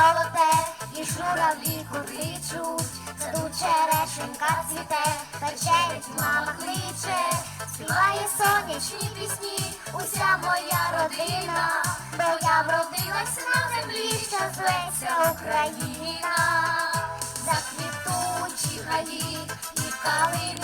золоте, і журавлі курлічуть, саду черешенька цвіте, печерить мама кличе, співає сонячні пісні, уся моя родина, бо я вродилась на землі, що зветься Україна, заквітучі гаї і калини